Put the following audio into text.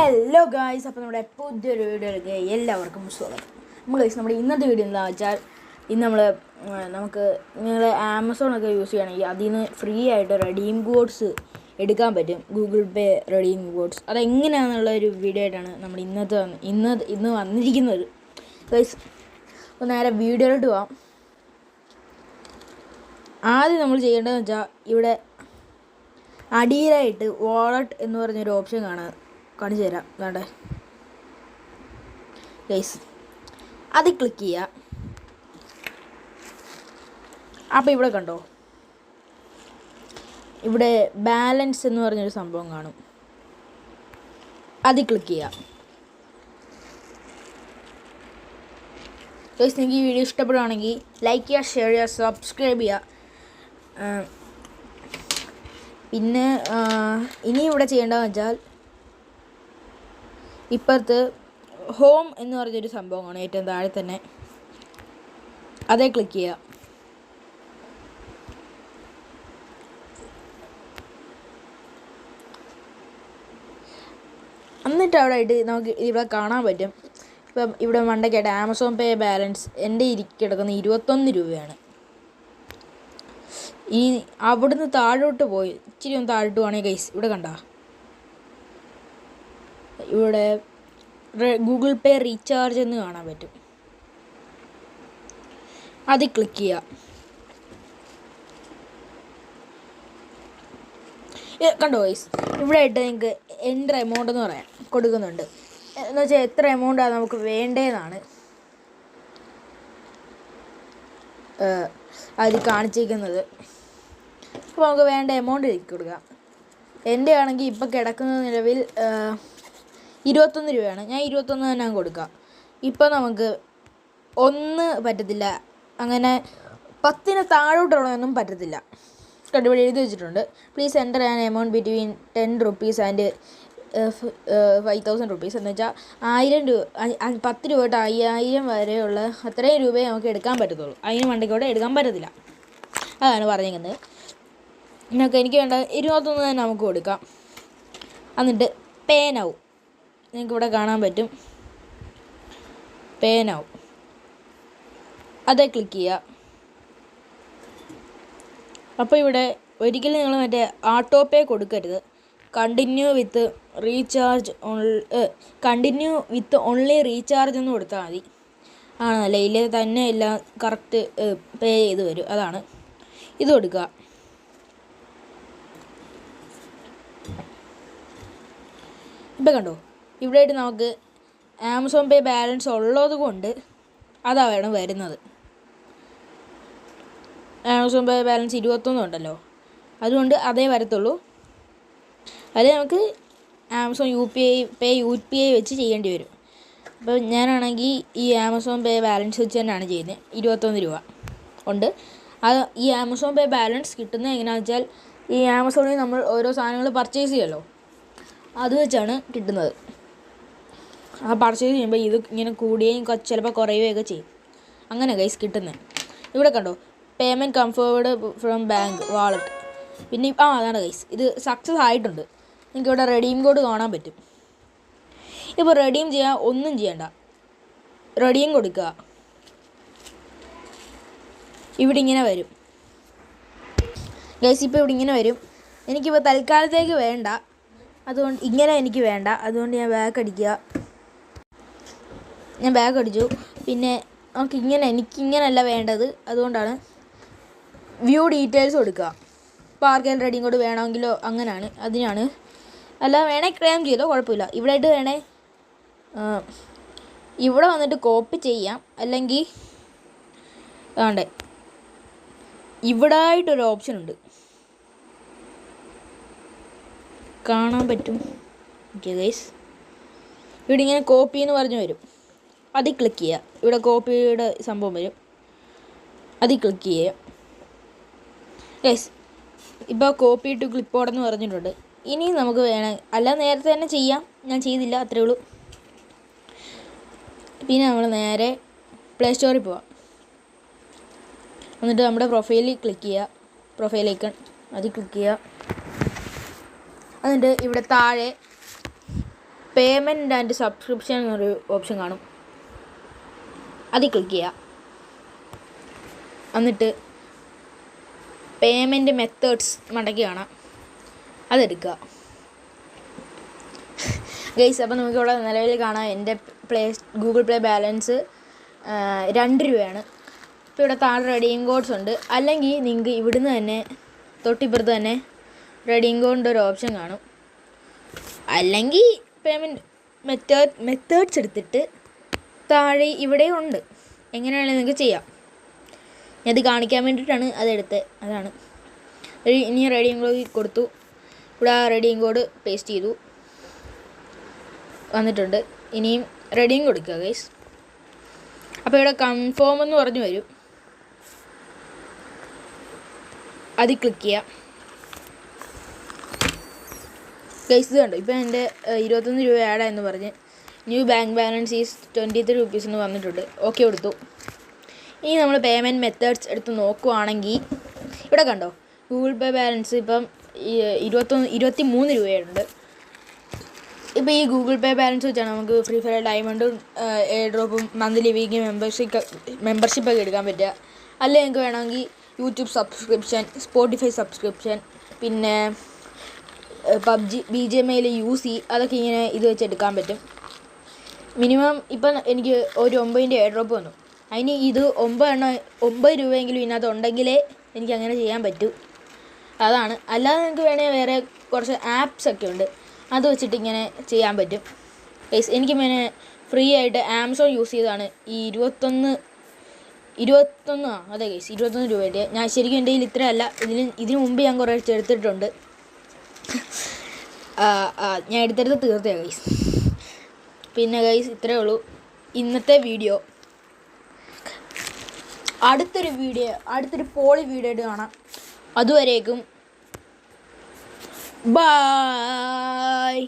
Hello guys അപ്പോൾ നമ്മുടെ പുതിയൊരു വീഡിയോയിലേക്ക് എല്ലാവർക്കും സ്വാഗതം. നമ്മൾ ഗൈസ് നമ്മുടെ ഇന്നത്തെ വീഡിയോ എന്താ വെച്ചാൽ ഇന്ന് നമ്മൾ നമുക്ക് നിങ്ങൾ ആമസോണൊക്കെ യൂസ് ചെയ്യുകയാണെങ്കിൽ അതിൽ നിന്ന് ഫ്രീ ആയിട്ട് റെഡീം കോഡ്സ് എടുക്കാൻ പറ്റും. ഗൂഗിൾ പേ റെഡീം കോഡ്സ് അതെങ്ങനെയാണെന്നുള്ള ഒരു വീഡിയോ ആയിട്ടാണ് നമ്മൾ ഇന്നത്തെ ഇന്ന് ഇന്ന് വന്നിരിക്കുന്നത്. ഗൈസ് അപ്പോൾ നേരെ വീഡിയോയിലോട്ട് പോവാം. ആദ്യം നമ്മൾ ചെയ്യേണ്ടതെന്ന് വെച്ചാൽ ഇവിടെ അടിയിലായിട്ട് വാളറ്റ് എന്ന് പറഞ്ഞൊരു ഓപ്ഷൻ കാണാൻ കാണിച്ചു തരാം. വേണ്ടേ ഗൈസ് അത് ക്ലിക്ക് ചെയ്യുക അപ്പോൾ ഇവിടെ കണ്ടോ? ഇവിടെ ബാലൻസ് എന്ന് പറഞ്ഞൊരു സംഭവം കാണും. അത് ക്ലിക്ക് ചെയ്യുക ഗൈസ് നിങ്ങൾക്ക് ഈ വീഡിയോ ഇഷ്ടപ്പെടുകയാണെങ്കിൽ ലൈക്ക് ചെയ്യുക ഷെയർ ചെയ്യുക സബ്സ്ക്രൈബ് ചെയ്യുക. പിന്നെ ഇനി ഇവിടെ ചെയ്യേണ്ടതെന്ന് വെച്ചാൽ ഇപ്പുറത്ത് ഹോം എന്ന് പറഞ്ഞൊരു സംഭവമാണ് ഏറ്റവും താഴെ തന്നെ. അതേ ക്ലിക്ക് ചെയ്യുക എന്നിട്ട് അവിടെ ആയിട്ട് നമുക്ക് ഇവിടെ കാണാൻ പറ്റും. ഇപ്പം ഇവിടെ മണ്ടയ്ക്കായിട്ട് ആമസോൺ പേ ബാലൻസ് എന്റെ ഇരിക്കുന്ന ഇരുപത്തൊന്ന് രൂപയാണ്. ഈ അവിടുന്ന് താഴോട്ട് പോയി. ഇച്ചിരി ഒന്ന് താഴോട്ട് പോകണേ ഗൈസ് ഇവിടെ കണ്ട? ഇവിടെ ഗൂഗിൾ പേ റീചാർജ് എന്ന് കാണാൻ പറ്റും. അത് ക്ലിക്ക് ചെയ്യുക കണ്ടോ വൈസ് ഇവിടെ ആയിട്ട് നിങ്ങൾക്ക് എന്റർ എമൗണ്ട് എന്ന് പറയാം. കൊടുക്കുന്നുണ്ട്. എന്ന് വെച്ചാൽ എത്ര എമൗണ്ടാണ് നമുക്ക് വേണ്ടതെന്നാണ് അത് കാണിച്ചിരിക്കുന്നത്. അപ്പോൾ നമുക്ക് വേണ്ട എമൗണ്ട് കൊടുക്കാം. എന്റെ ആണെങ്കിൽ ഇപ്പോൾ കിടക്കുന്ന നിലവിൽ ഇരുപത്തൊന്ന് രൂപയാണ്. ഞാൻ ഇരുപത്തൊന്ന് തന്നെ കൊടുക്കാം. ഇപ്പോൾ നമുക്ക് ഒന്ന് പറ്റത്തില്ല. അങ്ങനെ പത്തിന് താഴോട്ടുള്ളതൊന്നും പറ്റത്തില്ല. കണ്ടുപിടി എഴുതി വെച്ചിട്ടുണ്ട്. Please enter an amount between ten rupees and five thousand rupees എന്ന് വെച്ചാൽ ആയിരം രൂപ പത്ത് രൂപ തൊട്ട് അയ്യായിരം വരെയുള്ള അത്രയും രൂപയെ നമുക്ക് എടുക്കാൻ പറ്റത്തുള്ളൂ. അതിന് വണ്ടിക്കൂടെ എടുക്കാൻ പറ്റത്തില്ല. അതാണ് പറഞ്ഞിരിക്കുന്നത്. നമുക്ക് എനിക്ക് വേണ്ട ഇരുപത്തൊന്ന് തന്നെ നമുക്ക് കൊടുക്കാം. എന്നിട്ട് പേനാവും നിങ്ങൾക്ക് ഇവിടെ കാണാൻ പറ്റും. പേനാവും അതേ ക്ലിക്ക് ചെയ്യുക അപ്പോൾ ഇവിടെ ഒരിക്കലും നിങ്ങൾ മറ്റേ ഓട്ടോ പേ കൊടുക്കരുത്. Continue with recharge on continue with only recharge എന്ന് കൊടുത്താൽ മതി. ആണല്ലേ? ഇല്ലേ തന്നെ എല്ലാം കറക്റ്റ് പേ ചെയ്ത് വരും. അതാണ്. ഇത് കൊടുക്കുക. ഇപ്പം കണ്ടോ? ഇവിടെ ആയിട്ട് നമുക്ക് ആമസോൺ പേ ബാലൻസ് ഉള്ളത് കൊണ്ട് അതാണ് വരുന്നത്. ആമസോൺ പേ ബാലൻസ് ഇരുപത്തൊന്നും ഉണ്ടല്ലോ. അതുകൊണ്ട് അതേ വരത്തുള്ളൂ. അത് നമുക്ക് Amazon U P I pay U P I വെച്ച് ചെയ്യേണ്ടി വരും. അപ്പോൾ ഞാനാണെങ്കിൽ ഈ ആമസോൺ പേ ബാലൻസ് വെച്ച് തന്നെയാണ് ചെയ്യുന്നത്. ഇരുപത്തൊന്ന് രൂപ ഉണ്ട് അത് ഈ ആമസോൺ പേ ബാലൻസ് കിട്ടുന്നത് എങ്ങനെയാണെന്ന് വെച്ചാൽ ഈ ആമസോണിൽ നമ്മൾ ഓരോ സാധനങ്ങൾ പർച്ചേസ് ചെയ്യുമല്ലോ അത് വെച്ചാണ് കിട്ടുന്നത്. ആ പർച്ചേസ് ചെയ്യുമ്പോൾ ഇത് ഇങ്ങനെ കൂടുകയും ചിലപ്പോൾ കുറയുകയൊക്കെ ചെയ്യും. അങ്ങനെ ഗൈസ് കിട്ടുന്നത് ഇവിടെ കണ്ടോ? Payment confirmed from bank wallet പിന്നെ ആ അതാണ് ഗൈസ് ഇത് സക്സസ് ആയിട്ടുണ്ട്. നിങ്ങൾക്ക് ഇവിടെ റെഡീം കോഡ് കാണാൻ പറ്റും. ഇപ്പോൾ റെഡീം ചെയ്യാൻ ഒന്നും ചെയ്യണ്ട. റെഡീം കൊടുക്കുക. ഇവിടെ ഇങ്ങനെ വരും. ഗൈസ് ഇപ്പോൾ ഇവിടെ ഇങ്ങനെ വരും. എനിക്കിപ്പോൾ തൽക്കാലത്തേക്ക് വേണ്ട. അതുകൊണ്ട് ഇങ്ങനെ എനിക്ക് വേണ്ട. അതുകൊണ്ട് ഞാൻ ബാക്ക് അടിക്കുക. ഞാൻ ബാഗ് അടിച്ചു. പിന്നെ നമുക്ക് ഇങ്ങനെ എനിക്കിങ്ങനല്ല വേണ്ടത്. അതുകൊണ്ടാണ് വ്യൂ ഡീറ്റെയിൽസ് കൊടുക്കുക. പാർക്ക് ആൻഡ് റൈഡിങ് കോഡ് വേണമെങ്കിലോ അങ്ങനെയാണ് അതിനാണ്. അല്ല വേണേ ക്ലെയിം ചെയ്തോ? കുഴപ്പമില്ല. ഇവിടെ ആയിട്ട് വേണേ ഇവിടെ വന്നിട്ട് കോപ്പി ചെയ്യാം. അല്ലെങ്കിൽ വേണ്ടേ ഇവിടെ ആയിട്ടൊരു ഓപ്ഷൻ ഉണ്ട്. കാണാൻ പറ്റും. ഓക്കെ ഗൈസ് ഇവിടെ ഇങ്ങനെ കോപ്പി എന്ന് പറഞ്ഞു വരും. അതിൽ ക്ലിക്ക് ചെയ്യുക. ഇവിടെ കോപ്പിയുടെ സംഭവം വരും. അതിൽ ക്ലിക്ക് ചെയ്യുക. യെസ് ഇപ്പോൾ കോപ്പി ടു ക്ലിപ്പോടെന്ന് പറഞ്ഞിട്ടുണ്ട്. ഇനി നമുക്ക് വേണം. അല്ല നേരത്തെ തന്നെ ചെയ്യാം. ഞാൻ ചെയ്തില്ല അത്രേ ഉള്ളൂ. പിന്നെ നമ്മൾ നേരെ പ്ലേ സ്റ്റോറിൽ പോവാം. എന്നിട്ട് നമ്മുടെ പ്രൊഫൈലിൽ ക്ലിക്ക് ചെയ്യുക. പ്രൊഫൈൽ ഐക്കൺ അതിൽ ക്ലിക്ക് ചെയ്യുക. എന്നിട്ട് ഇവിടെ താഴെ പേയ്മെന്റ് ആൻഡ് സബ്സ്ക്രിപ്ഷൻ എന്നൊരു ഓപ്ഷൻ കാണും. അതിൽ ക്ലിക്ക് ചെയ്യുക എന്നിട്ട് പേയ്മെന്റ് മെത്തേഡ്സ് മടക്കി കാണാം. അതെടുക്കുക. ഗൈസ് അപ്പോൾ നമുക്കിവിടെ നിലവിൽ കാണാം എന്റെ പ്ലേ ഗൂഗിൾ പ്ലേ ബാലൻസ് രണ്ട് രൂപയാണ്. ഇപ്പോൾ ഇവിടെ താഴെ റെഡിയും കോഡ്സ് ഉണ്ട്. അല്ലെങ്കിൽ നിങ്ങൾക്ക് ഇവിടുന്ന് തന്നെ തൊട്ടിപ്പുറത്ത് തന്നെ റെഡിയും കോഡിന്റെ ഒരു ഓപ്ഷൻ കാണും. അല്ലെങ്കിൽ പേയ്മെന്റ് മെത്തേഡ് മെത്തേഡ്സ് എടുത്തിട്ട് താഴെ ഇവിടെ ഉണ്ട്. എങ്ങനെയാണെങ്കിലും നിങ്ങൾക്ക് ചെയ്യാം. ഞാനത് കാണിക്കാൻ വേണ്ടിയിട്ടാണ് അതെടുത്തത് അതാണ്. ഇനി റെഡിയും കോഡ് കൊടുത്തു. ഇവിടെ ആ റെഡിയും കോഡ് പേസ്റ്റ് ചെയ്തു. വന്നിട്ടുണ്ട്. ഇനിയും റെഡിയും കൊടുക്കുക ഗൈസ് അപ്പോൾ ഇവിടെ കൺഫേം എന്ന് പറഞ്ഞു വരും. അതിൽ ക്ലിക്ക് ചെയ്യാം. ഗൈസ് കണ്ടോ? ഇപ്പം എന്റെ ഇരുപത്തൊന്ന് രൂപ ആഡ് എന്ന് പറഞ്ഞ്. New bank balance is twenty three rupees എന്ന് പറഞ്ഞിട്ടുണ്ട്. ഓക്കെ കൊടുത്തു. ഇനി നമ്മൾ പേയ്മെന്റ് മെത്തേഡ്സ് എടുത്ത് നോക്കുവാണെങ്കിൽ ഇവിടെ കണ്ടോ? ഗൂഗിൾ പേ ബാലൻസ് ഇപ്പം ഇരുപത്തൊന്ന് ഇരുപത്തി മൂന്ന് രൂപയുണ്ട് ഇപ്പോൾ ഈ ഗൂഗിൾ പേ ബാലൻസ് വെച്ചാണ് നമുക്ക് ഫ്രീ ഫയർ ഡയമണ്ടും എയർ ഡ്രോപ്പും മന്ത്ലി വീക്ക് മെമ്പർഷിപ്പ് മെമ്പർഷിപ്പൊക്കെ എടുക്കാൻ പറ്റുക. അല്ലെങ്കിൽ നിങ്ങൾക്ക് വേണമെങ്കിൽ യൂട്യൂബ് സബ്സ്ക്രിപ്ഷൻ സ്പോട്ടിഫൈ സബ്സ്ക്രിപ്ഷൻ പിന്നെ പബ്ജി ബി ജി എം ഐയിൽ യൂസ് സി അതൊക്കെ ഇങ്ങനെ ഇത് വെച്ച് എടുക്കാൻ പറ്റും. മിനിമം ഇപ്പം എനിക്ക് ഒരു ഒമ്പതിന്റെ എയർ ഡ്രോപ്പ് വന്നു. അതിന് ഇത് ഒമ്പത് എണ്ണം ഒമ്പത് രൂപയെങ്കിലും ഇതിനകത്ത് ഉണ്ടെങ്കിലേ എനിക്ക് അങ്ങനെ ചെയ്യാൻ പറ്റൂ. അതാണ്. അല്ലാതെ നിങ്ങൾക്ക് വേണമെങ്കിൽ വേറെ കുറച്ച് ആപ്സ് ഒക്കെ ഉണ്ട്. അത് വെച്ചിട്ട് ഇങ്ങനെ ചെയ്യാൻ പറ്റും. എനിക്ക് പിന്നെ ഫ്രീ ആയിട്ട് ആമസോൺ യൂസ് ചെയ്താണ് ഈ ഇരുപത്തൊന്ന് ഇരുപത്തൊന്ന് ആ അതെ കേസ് ഇരുപത്തൊന്ന് രൂപയുടെ. ഞാൻ ശരിക്കും എന്റെ കയ്യിൽ ഇത്രയല്ല. ഇതിന് ഇതിന് മുമ്പ് ഞാൻ കുറേ എടുത്തിട്ടുണ്ട്. ഞാൻ എടുത്തെടുത്ത് തീർത്തേ ഗൈസ് പിന്നെ ഗൈസ് ഇത്രയേ ഉള്ളൂ. ഇന്നത്തെ വീഡിയോ അടുത്തൊരു വീഡിയോ അടുത്തൊരു പോളി വീഡിയോ കാണാം. അതുവരേക്കും. ബായ്